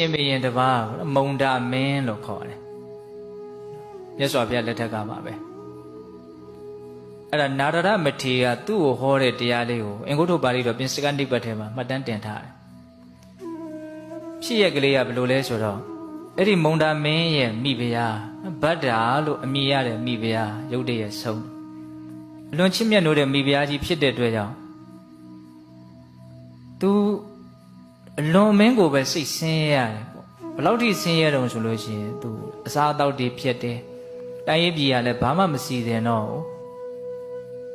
ရှင်ဘုရင်တစ်ပါးမုံဒမင်းလို့ခေါ်တယ်မြတ်စွာဘုရားလက်ထက်ကပါပဲအဲ့ဒါနာရဒမထေရသူ့ကိုဟောတဲ့တရားလေးကိုအင်္ဂုတ္တပါဠိတော်ပြင်စကနိပတ်ထဲမှာမှတ်တမ်းတင်ထားတယ်ဖြစ်ရကလေးကဘယ်လိုလဲဆိုတော့အဲ့ဒီမုံဒမင်းရဲ့မိဖုရားဗတ္တာလို့အမည်ရတဲ့မိဖုရားရုပ်တရက်ဆုံးအလွန်ချစ်မြတ်နိုးတဲ့မိဖုရားကြီးဖြစ်တဲ့အတွက်ကြောင့်သူ အလွန်မင်းကိုပဲစိတ်ဆင်းရဲရတယ်ပေါ့ဘယ်လောက်ထိဆင်းရဲတုံဆိုလို့ရှိရင်သူအစားအသောက်တွေဖြစ်တယ်တိုင်းရေးပြည်ကလည်းဘာမှမစီတယ်တော့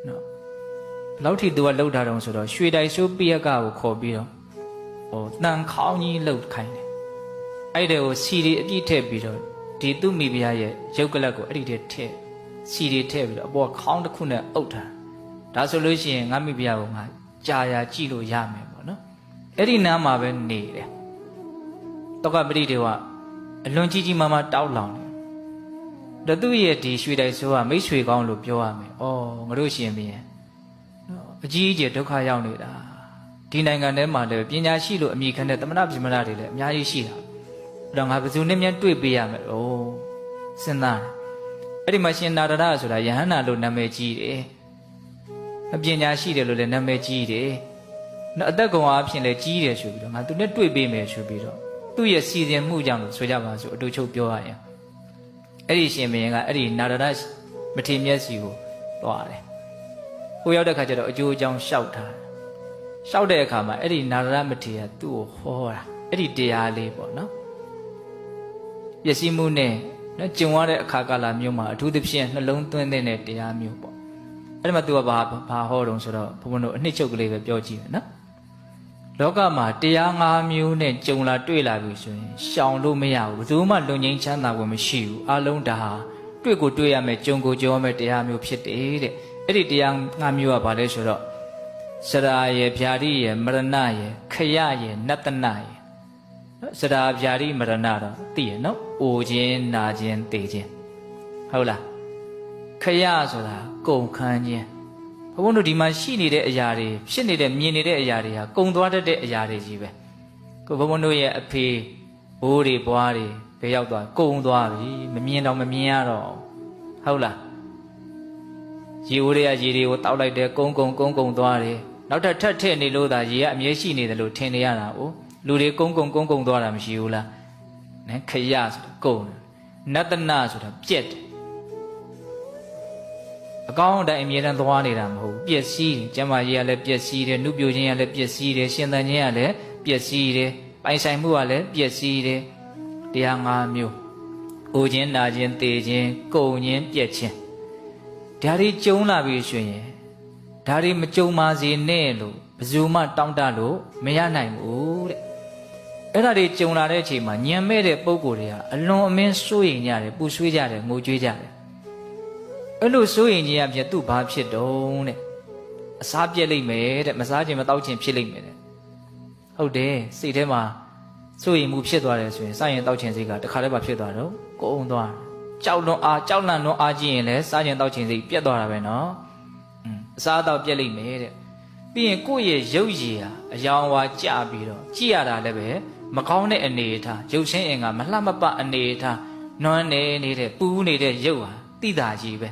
နော်ဘယ်လောက်ထိသူကလှုပ်ထားတုံဆိုတော့ရွှေတိုင်ဆိုးပိယကကိုခေါ်ပြီးတော့ဟိုတန်ခေါင်းကြီးလှုပ်ခိုင်းတယ်အဲ့ဒီကိုစီရီအပြည့်ထည့်ပြီးတော့ဒီသူ့မိဖုရားရဲ့ရုပ်ကလပ်ကိုအဲ့ဒီတည်းထည့်စီရီထည့်ပြီးတော့အပေါ်ခေါင်းတစ်ခုနဲ့အုပ်ထားဒါဆိုလို့ရှိရင်ငါမိဖုရားကငါကြာရာကြည့်လို့ရမယ်ပေါ့နော် အဲ့ဒီနားမှာပဲနေတယ်တောကပရိဒေဝအလွန်ကြီးကြီးမားမားတောက်လောင်တယ်ဒါသူ့ရဲ့ဒီရွှေတိုင်ဆိုးကမိတ်ဆွေကောင်းလို့ပြောရမယ်။အော်ငါတို့ရှင်ဘင်းနော်အကြီးအကျယ်ဒုက္ခရောက်နေတာဒီနိုင်ငံထဲမှာလည်းပညာရှိလို့အမိခံတဲ့တမနာပြမနာတွေလည်းအများကြီးရှိတာ။အဲ့တော့ငါဘယ်သူနဲ့များတွေ့ပေးရမလဲ။အိုးစဉ်းစားတယ်။အဲ့ဒီမှာရှင်နာရဒဆိုတာယဟန္တာလို့နာမည်ကြီးတယ်။အပညာရှိတယ်လို့လည်းနာမည်ကြီးတယ်။ နော်အသက်ကောင်အားဖြင့်လည်းကြီးတယ်ဆိုပြီးတော့ငါသူနဲ့တွေ့ပေးမယ်ဆိုပြီးတော့သူ့ရဲ့စီစဉ်မှုကြောင့်လို့ဆိုကြပါစို့အတူချုပ်ပြောရရင်အဲ့ဒီရှင်ဘုရင်ကအဲ့ဒီနာရဒမထေမြတ်စီကိုသွားတယ်။ဟိုရောက်တဲ့ခါကျတော့အကျိုးအကြောင်းရှောက်ထားတယ်။ရှောက်တဲ့အခါမှာအဲ့ဒီနာရဒမထေကသူ့ကိုဟောတာအဲ့ဒီတရားလေးပေါ့နော်။ပျက်စီးမှုနဲ့နော်ကျုံရတဲ့အခါကာလမျိုးမှာအထူးသဖြင့်နှလုံးသွင်းတဲ့တရားမျိုးပေါ့။အဲ့ဒီမှာသူကဘာဘာဟောတုံဆိုတော့ဘုန်းဘုန်းတို့အနှစ်ချုပ်ကလေးပဲပြောကြည့်မယ်နော်။ လောကမှာတရား၅မျိုးနဲ့ကြုံလာတွေ့လာပြီဆိုရင်ရှောင်လို့မရဘူးဘယ်သူမှလွန်ငင်းချမ်းသာဝင်မရှိဘူးအလုံးဒါဟာတွေ့ကိုတွေ့ရမယ်ကြုံကိုကြုံရမယ်တရားမျိုးဖြစ်တယ်တဲ့အဲ့ဒီတရား၅မျိုးကဘာလဲဆိုတော့စရာယေဗျာတိယေမရဏယေခရယေနတ္တနယေနော်စရာဗျာတိမရဏတော့သိရနော်အိုခြင်းနာခြင်းတေခြင်းဟုတ်လားခရဆိုတာကုန်ခန်းခြင်း ဘုန်းဘုန်းတို့ဒီမှာရှိနေတဲ့အရာတွေဖြစ်နေတဲ့မြင်နေတဲ့အရာတွေဟာကုံသွားတတ်တဲ့အရာတွေကြီးပဲကိုဘုန်းဘုန်းတို့ရဲ့အဖေဘိုးတွေဘွားတွေဘယ်ရောက်သွားကုံသွားပြီမမြင်တော့မမြင်ရတော့ဟုတ်လားရေဦးတွေကရေတွေကိုတောက်လိုက်တယ်ကုံကုံကုံကုံသွားတယ်နောက်ထပ်ထပ်ထည့်နေလို့သာရေကအမြဲရှိနေတယ်လို့ထင်နေရတာ哦လူတွေကုံကုံကုံကုံသွားတာမရှိဘူးလားနဲခရဆိုတာကုံတယ်နတ္တနာဆိုတာပြက်တယ် အကောင်းအတိုင်းအမြဲတမ်းသွားနေတာမဟုတ်ဘူးပျက်စီးတယ်ကျမ်းမာရေးကလည်းပျက်စီးတယ်နှုတ်ပြခြင်းကလည်းပျက်စီးတယ်ရှင်သန်ခြင်းကလည်းပျက်စီးတယ်ပိုင်ဆိုင်မှုကလည်းပျက်စီးတယ်တရား၅မျိုးအိုခြင်းနာခြင်းတေခြင်းကုန်ခြင်းပြက်ခြင်းဒါတွေကြုံလာပြီဆိုရင်ဒါတွေမကြုံပါစေနဲ့လို့ဘယ်သူမှတောင်းတလို့မရနိုင်ဘူးတဲ့အဲ့ဒါတွေကြုံလာတဲ့အချိန်မှာညံမဲ့တဲ့ပုံကိုယ်တွေကအလွန်အမင်းစိုးရိမ်ကြတယ်ပူဆွေးကြတယ်ငိုကြွေးကြတယ် အဲ့လိုစိုးရင်ကြီးရပြသူ့ဘာဖြစ်တုံးတဲ့အစားပြက်လိမ့်မယ်တဲ့မစားခြင်းမတောက်ခြင်းဖြစ်လိမ့်မယ်တဲ့ဟုတ်တယ်စိတ်ထဲမှာစိုးရင်မှုဖြစ်သွားတယ်ဆိုရင်စားရင်တောက်ခြင်းစိတ်ကတခါတည်းမှဖြစ်သွားတော့ကိုုံသွားကြောက်လွန်အားကြောက်လန့်လွန်အားကြီးရင်လည်းစားခြင်းတောက်ခြင်းစိတ်ပြက်သွားတာပဲနော်อืมအစားအသောက်ပြက်လိမ့်မယ်တဲ့ပြီးရင်ကိုယ့်ရဲ့ရုပ်ရည်ဟာအယောင်ဝါကြပြီးတော့ကြည့်ရတာလည်းပဲမကောင်းတဲ့အနေအထားရုပ်ချင်းအင်္ဂါမလှမပအနေအထားနွမ်းနေနေတဲ့ပူးနေတဲ့ရုပ်ဟာတိတာကြီးပဲ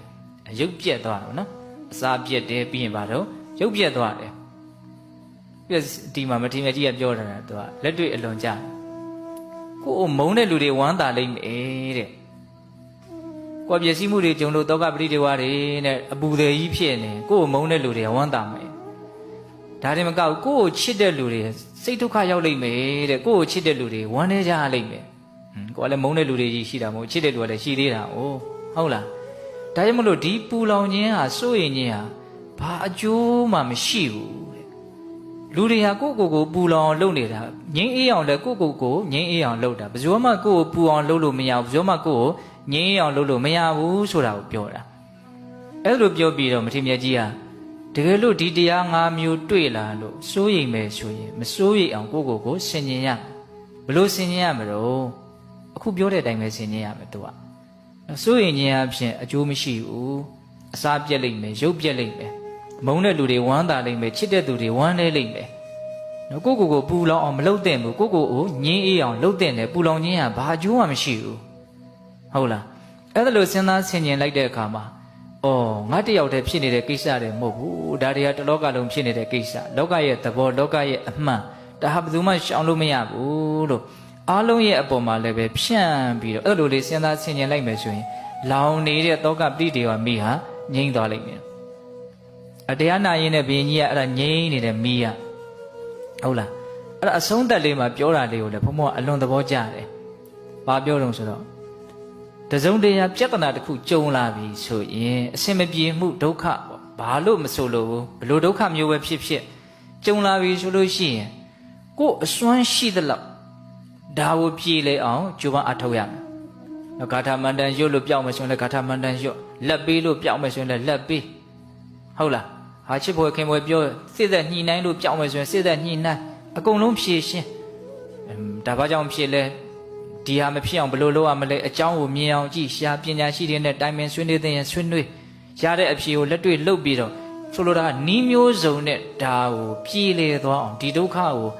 ရုပ်ပြက်သွားတော့နော်အစာပြက်တယ်ပြီးရင်ဘာတော့ရုပ်ပြက်သွားတယ်ပြက်ဒီမှာမထေမြတ်ကြီးကပြောတာကသူကလက်တွေ့အလွန်ကြတယ်ကိုယ်မုန်းတဲ့လူတွေဝမ်းသာလိမ့်မယ်တဲ့ကိုယ်ပျက်စီးမှုတွေကြုံလို့တောကပရိဒေဝတွေနဲ့အပူသေးကြီးဖြစ်နေကိုယ်မုန်းတဲ့လူတွေကဝမ်းသာမယ်ဒါတွေမကောက်ကိုယ်ကိုချစ်တဲ့လူတွေစိတ်ဒုက္ခရောက်လိမ့်မယ်တဲ့ကိုယ်ကိုချစ်တဲ့လူတွေဝမ်းနေကြလိမ့်မယ်ဟွန်းကိုယ်ကလည်းမုန်းတဲ့လူတွေကြီးရှိတာမဟုတ်ချစ်တဲ့လူကလည်းရှိသေးတာ哦ဟုတ်လား ဒါကြောင့်မလို့ဒီပူလောင်ခြင်းဟာစိုးရင်ခြင်းဟာဘာအကျိုးမှမရှိဘူးတဲ့လူတွေဟာကိုယ့်ကိုယ်ကိုပူလောင်အောင်လုပ်နေတာငင်းအေးအောင်လည်းကိုယ့်ကိုယ်ကိုငင်းအေးအောင်လုပ်တာဘယ်သူမှကိုယ့်ကိုပူအောင်လုပ်လို့မရဘူးဘယ်သူမှကိုယ့်ကိုငင်းအေးအောင်လုပ်လို့မရဘူးဆိုတာကိုပြောတာအဲ့လိုပြောပြီးတော့မထေမြတ်ကြီးဟာတကယ်လို့ဒီတရား၅မျိုးတွေ့လာလို့စိုးရိမ်မယ်ဆိုရင်မစိုးရိမ်အောင်ကိုယ့်ကိုယ်ကိုဆင်ញင်ရဘလို့ဆင်ញင်ရမလို့အခုပြောတဲ့အတိုင်းပဲဆင်ញင်ရမယ်သူက စိုးရင်ခြင်းအဖြစ်အကျိုးမရှိဘူးအစာပြက်လိမ့်မယ်ရုပ်ပြက်လိမ့်မယ်မုန်းတဲ့လူတွေဝမ်းသာလိမ့်မယ်ချစ်တဲ့သူတွေဝမ်းနည်းလိမ့်မယ်နော်ကိုကိုကိုပူလောင်အောင်မလုပ်တဲ့ဘူးကိုကိုကိုငင်းအေးအောင်လုပ်တဲ့တယ်ပူလောင်ခြင်းကဘာအကျိုးမှမရှိဘူးဟုတ်လားအဲ့ဒါလို့စဉ်းစားဆင်ခြင်လိုက်တဲ့အခါမှာအော်ငါတယောက်တည်းဖြစ်နေတဲ့ကိစ္စတွေမဟုတ်ဘူးဒါတွေကတစ်လောကလုံးဖြစ်နေတဲ့ကိစ္စလောကရဲ့သဘောလောကရဲ့အမှန်ဒါဟာဘယ်သူမှရှောင်လို့မရဘူးလို့ အားလုံးရဲ့အပေါ်မှာလည်းပဲဖြန့်ပြီးတော့အဲ့လိုလေးစဉ်းစားဆင်ခြင်လိုက်မယ်ဆိုရင်လောင်နေတဲ့တောကပိတေဝမိဟာငြိမ့်သွားလိမ့်မယ်အတရားနာရင်နဲ့ဘုရင်ကြီးကအဲ့ဒါငြိမ့်နေတဲ့မိကဟုတ်လားအဲ့ဒါအဆုံးသက်လေးမှာပြောတာလေးကိုလည်းဘုံဘကအလွန်သဘောကျတယ်ဘာပြောတော့ဆိုတော့တစုံတရာပြဿနာတစ်ခုကြုံလာပြီဆိုရင်အစင်မပြေမှုဒုက္ခပေါ့ဘာလို့မဆိုလို့ဘူးဘလို့ဒုက္ခမျိုးပဲဖြစ်ဖြစ်ကြုံလာပြီဆိုလို့ရှိရင်ကိုယ်အစွမ်းရှိသလောက် ဒါကိုပြေလေအောင်ကြိုးပမ်းအထောက်ရမယ်နော်ဂါထာမန္တန်ရွတ်လို့ပြောင်းမယ်ဆိုရင်လည်းဂါထာမန္တန်ရွတ်လက်ပေးလို့ပြောင်းမယ်ဆိုရင်လည်းလက်ပေးဟုတ်လားဟာချစ်ဖွယ်ခင်ဖွယ်ပြောစိတ်သက်ညှိနှိုင်းလို့ပြောင်းမယ်ဆိုရင်စိတ်သက်ညှိနှိုင်းအကုန်လုံးဖြည့်ရှင်းအမ်ဒါဘာကြောင့်ဖြစ်လဲဒီဟာမဖြစ်အောင်ဘယ်လိုလုပ်ရမလဲအကြောင်းကိုမြင်အောင်ကြည့်ရှားပညာရှိတွေနဲ့တိုင်ပင်ဆွေးနွေးတဲ့ရင်ဆွေးနွေးရတဲ့အဖြေကိုလက်တွေ့လုပ်ပြီးတော့ဆိုလိုတာကနီးမျိုးစုံနဲ့ဒါကိုပြေလေသွားအောင်ဒီဒုက္ခကိုနော်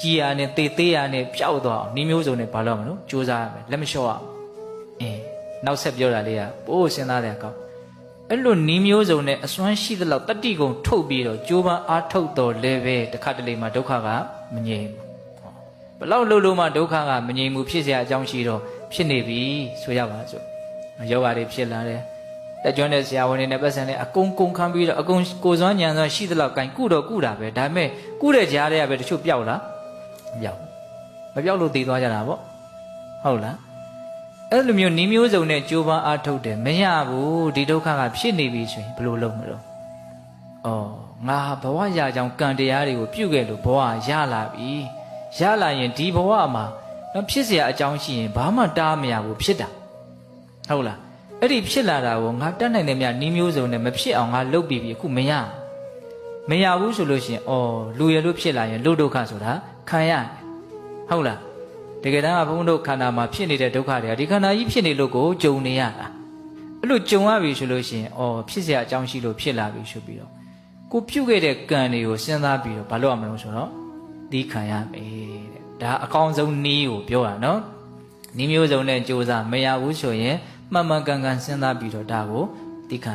ကြည်ရနဲ့တေသေးရနဲ့ပျောက်သွားအောင်နီးမျိုးစုံနဲ့ဘာလို့မလို့စူးစမ်းရမယ်လက်မလျှော့ရအောင်အင်းနောက်ဆက်ပြောတာလေးကပိုးစဉ်းစားတဲ့အကောင်းအဲ့လိုနီးမျိုးစုံနဲ့အစွမ်းရှိသလောက်တတိကုံထုတ်ပြီးတော့ကြိုးပမ်းအားထုတ်တော်လဲပဲတစ်ခါတလေမှာဒုက္ခကမငြိမ်ဘူးဘလောက်လို့လို့မှဒုက္ခကမငြိမ်ဘူးဖြစ်เสียအကြောင်းရှိတော့ဖြစ်နေပြီဆိုရပါစို့ယောဂါတွေဖြစ်လာတယ်တက်ကျွမ်းတဲ့ဆရာဝန်တွေနဲ့ပတ်စံနဲ့အကုန်ကုန်ခံပြီးတော့အကုန်ကိုစွမ်းညံစွမ်းရှိသလောက်ကင်ကုတော့ကုတာပဲဒါပေမဲ့ကုတဲ့ကြားတွေကပဲတချို့ပျောက်လားမ ပျောက်ဘူးမပျောက်လို့တည်သွားကြတာပေါ့ဟုတ်လားအဲ့လိုမျိုးနှီးမျိုးစုံနဲ့ကြိုးပမ်းအားထုတ်တယ်မရဘူးဒီဒုက္ခကဖြစ်နေပြီဆိုရင်ဘယ်လိုလုပ်မလို့ဩငါဘဝရကြောင်ကံတရားတွေကိုပြုခဲ့လို့ဘဝရလာပြီရလာရင်ဒီဘဝမှာတော့ဖြစ်เสียအကြောင်းရှိရင်ဘာမှတားမရဘူးဖြစ်တာဟုတ်လားအဲ့ဒီဖြစ်လာတာကိုငါတတ်နိုင်တယ်မြနှီးမျိုးစုံနဲ့မဖြစ်အောင်ငါလုပ်ပြီးပြီအခုမရ မရဘူးဆိုလို့ရှိရင်ဩလူရလို့ဖြစ်လာရင်လူဒုက္ခဆိုတာခံရတယ်ဟုတ်လားတကယ်တမ်းကဘုန်းတို့ခန္ဓာမှာဖြစ်နေတဲ့ဒုက္ခတွေကဒီခန္ဓာကြီးဖြစ်နေလို့ကိုကြုံနေရတာအဲ့လိုကြုံရပြီဆိုလို့ရှိရင်ဩဖြစ်เสียအကြောင်းရှိလို့ဖြစ်လာပြီဆိုပြီးတော့ကိုပြုတ်ခဲ့တဲ့ကံတွေကိုစဉ်းစားပြီးတော့ဘာလုပ်ရမလို့ဆိုတော့ဒီခံရမယ်တဲ့ဒါအကောင်းဆုံးနည်းကိုပြောတာနော်နည်းမျိုးစုံနဲ့ကြိုးစားမရဘူးဆိုရင်မှန်မှန်ကန်ကန်စဉ်းစားပြီးတော့ဒါကိုသိခံ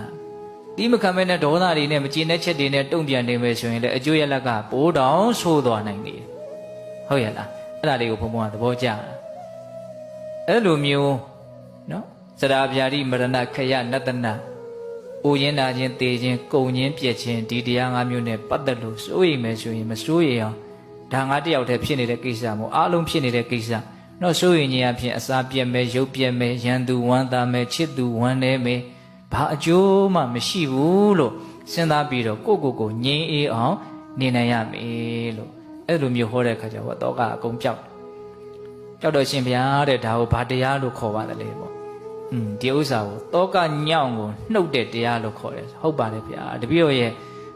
ဒီမခံမဲနဲ့ဒေါသတွေနဲ့မကျေနပ်ချက်တွေနဲ့တုံ့ပြန်နေမယ်ဆိုရင်လည်းအကျိုးရလက်ကပိုးတောင်ဆိုးသွားနိုင်တယ်ဟုတ်ရဲ့လားအဲ့ဒါလေးကိုဘုံဘုံကသဘောကျတာအဲ့လိုမျိုးနော်စရာဗျာတိမရဏခယနတနာအိုရင်နာခြင်းတေခြင်းကုံခြင်းပြက်ခြင်းဒီတရား၅မျိုးနဲ့ပတ်သက်လို့စိုးရိမ်မယ်ဆိုရင်မစိုးရိမ်အောင်ဒါငါတယောက်တည်းဖြစ်နေတဲ့ကိစ္စမို့အားလုံးဖြစ်နေတဲ့ကိစ္စတော့စိုးရိမ်ခြင်းအဖြစ်အစာပြက်မယ်ရုပ်ပြက်မယ်ရန်သူဝမ်းသာမယ်ချစ်သူဝမ်းနည်းမယ် ဘာအကျိုးမှမရှိဘူးလို့စဉ်းစားပြီးတော့ကိုယ့်ကိုယ်ကိုငြိမ်းအေးအောင်နေနိုင်ရမယ်လို့အဲ့လိုမျိုးဟောတဲ့အခါကျတော့တော့ကအကုန်ပြောက်ပြောက်တော့ရှင်ဗျာတဲ့ဒါကိုဘာတရားလို့ခေါ်ပါတယ်လေပေါ့อืมဒီဥစ္စာကိုတောကညောင်းကိုနှုတ်တဲ့တရားလို့ခေါ်တယ်ဟုတ်ပါတယ်ဗျာတပည့်တော်ရဲ့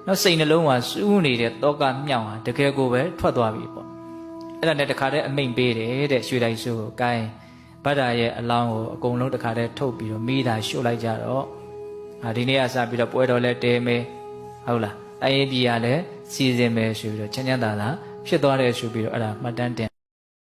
နော်စိတ်နှလုံးကစူးနေတဲ့တောကမြောင်းဟာတကယ်ကိုပဲထွက်သွားပြီပေါ့အဲ့ဒါနဲ့တခါတည်းအမိန်ပေးတယ်တဲ့ရွှေလိုက်စုကိုကိုင်းဗဒ္ဒရဲ့အလောင်းကိုအကုန်လုံးတခါတည်းထုတ်ပြီးတော့မိတာရှို့လိုက်ကြတော့ အာဒီနေ့ကစပြီးတော့ပွဲတော်လဲတဲမယ်ဟုတ်လားတိုင်းရင်ပြည်ကလည်းစီစဉ်မယ်ဆိုပြီးတော့ချမ်းချမ်းသာသာဖြစ်သွားတယ်ဆိုပြီးတော့အဲ့ဒါမှတ်တမ်းတင်